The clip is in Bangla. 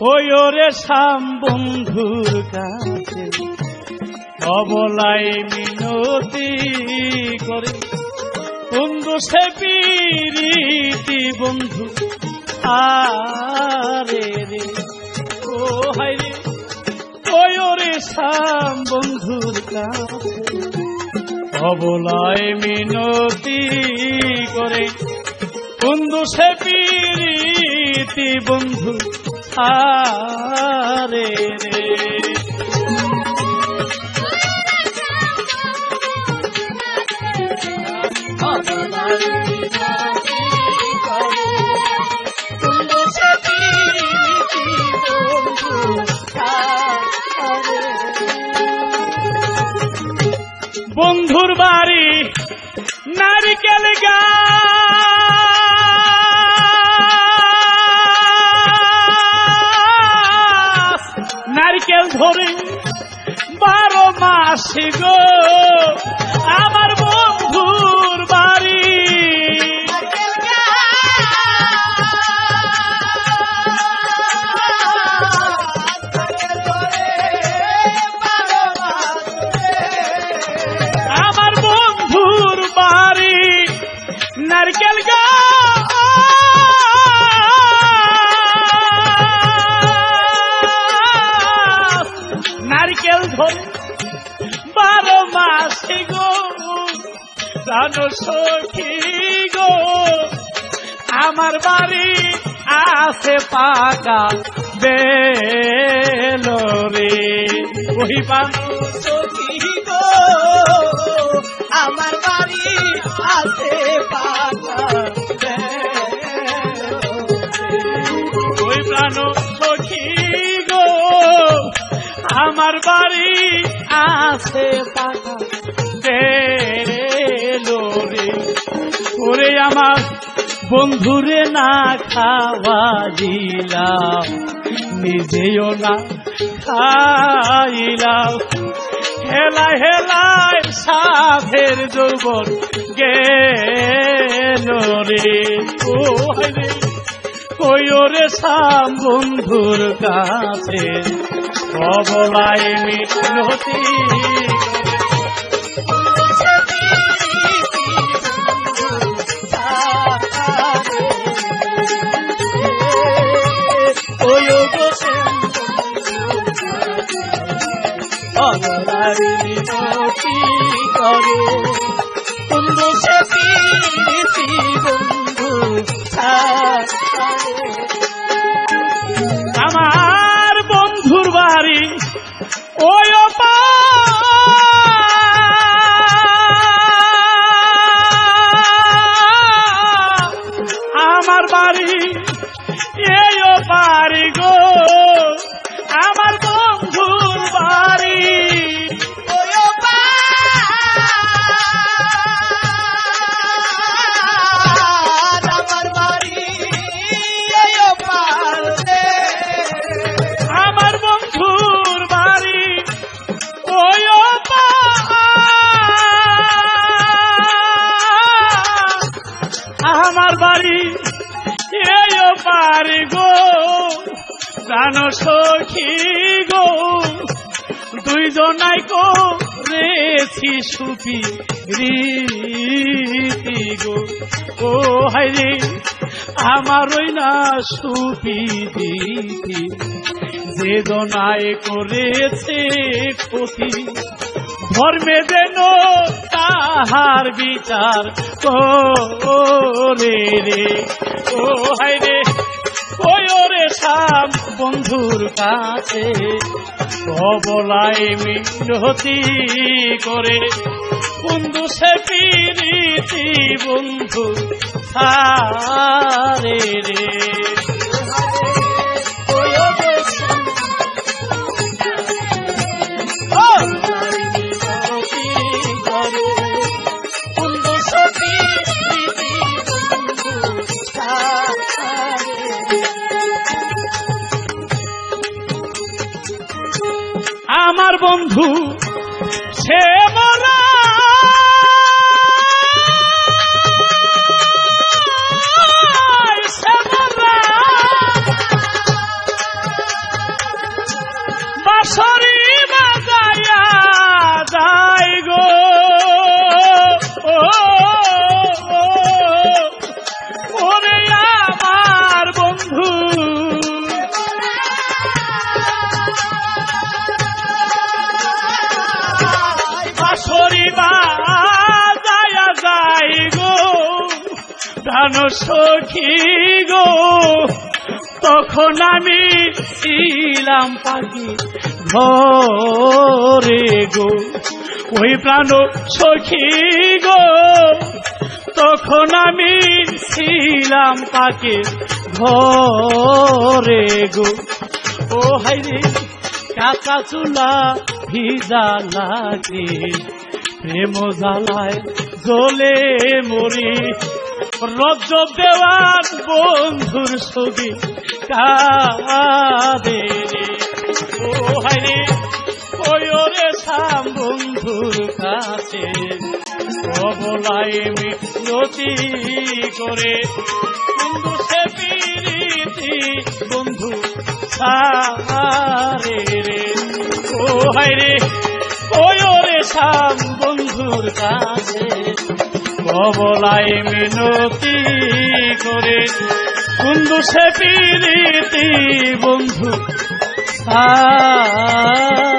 ওই ওরে শাম বন্ধুর কাছে অবলাই মিনতি করে। বন্ধু সে পিরিতি বন্ধু, আরে রে। ও হাই রে। ওই ওরে শাম বন্ধুর কাছে অবলায় মিনতি করে। বন্ধু সে পিরিতি বন্ধু। আরে রে। বন্ধুর বাড়ি নারিকেল গাছ। ধরে বারো মাস গো আমার বন্ধুর বাড়ি। আমার বন্ধুর বাড়ি নারকেল গাছ ধরে বারো মাসে গো, জানো সখী গো, আমার বাড়ি আছে পাকা বেলরে। ওই বানো সখী আমার বাড়ি আছে বেলো ওরে আমার বন্ধুরে না খাওয়া দিলাম। নিজেও না খাইলাম। হেলা হেলায় সাধের যৌবন গেল রে। ও রে। ওরে সাম বন্ধুর কাছে কবলায় মিনতি পারি গো, জানো সখী গো, দুইজনাই কো রেছি সুপি রীতি গো। ও হাই রে, আমার ওই না সুপি দিতি যে জনায় করেছে ক্ষতি। ধর্মে যেন তাহার বিচার করে রে। ও হাই রে ওরে সাম বন্ধুর কাছে কবলায় মিনতি করে। বন্ধু সে পিরিতি বন্ধু সারে রে। বন্ধু সে সখী গো, তখন আমি ছিলাম পাখি ঘরে গো। ওই প্রাণ সখী গো, তখন আমি ছিলাম পাখি ঘরে গো। ও হাইরে কাকা চুলা ভিজা লাগে, প্রেম জ্বালায় জ্বলে মরি রজ্জ দেওয়ার বন্ধুর ছবি কাঁদে রে। ও হাইরে ওরে সাম বন্ধুর কাছে। কবলাই মিনতি করে বন্ধু সে পিরিতি বন্ধু সারে রে। ও হাইরে ওরে সাম বন্ধুর কাছে। কবলাই মিনতি করে বন্ধু সে পিরিতি বন্ধু। সারে